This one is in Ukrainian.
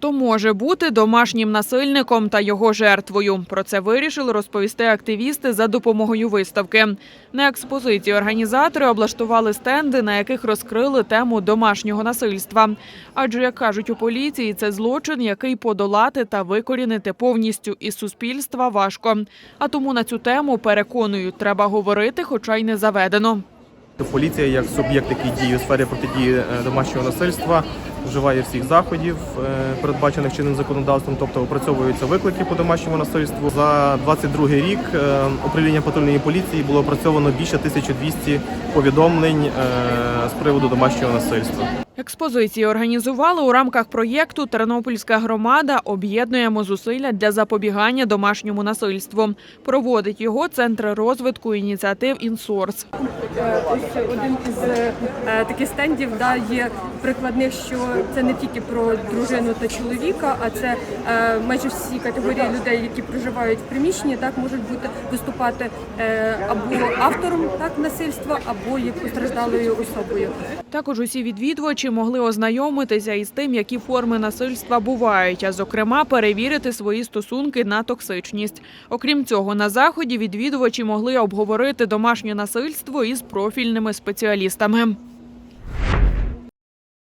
Хто може бути домашнім насильником та його жертвою? Про це вирішили розповісти активісти за допомогою виставки. На експозиції організатори облаштували стенди, на яких розкрили тему домашнього насильства. Адже, як кажуть у поліції, це злочин, який подолати та викорінити повністю із суспільства важко. А тому на цю тему переконують, треба говорити, хоча й не заведено. Поліція, як суб'єкт, який діє у сфері протидії е, домашнього насильства, вживає всіх заходів, е, передбачених чинним законодавством, тобто опрацьовуються виклики по домашньому насильству. За 22 рік е, управління патрульної поліції було опрацьовано більше 1200 повідомлень з приводу домашнього насильства. Експозиції організували у рамках проєкту Тернопільська громада об'єднуємо зусилля для запобігання домашньому насильству. Проводить його центр розвитку ініціатив Інсорс. Один із е, таких стендів да, є прикладних, що це не тільки про дружину та чоловіка, а це е, майже всі категорії людей, які проживають в приміщенні, так можуть бути виступати е, або автором так насильства, або є постраждалою особою. Також усі могли ознайомитися із тим, які форми насильства бувають, а зокрема перевірити свої стосунки на токсичність. Окрім цього, на заході відвідувачі могли обговорити домашнє насильство із профільними спеціалістами.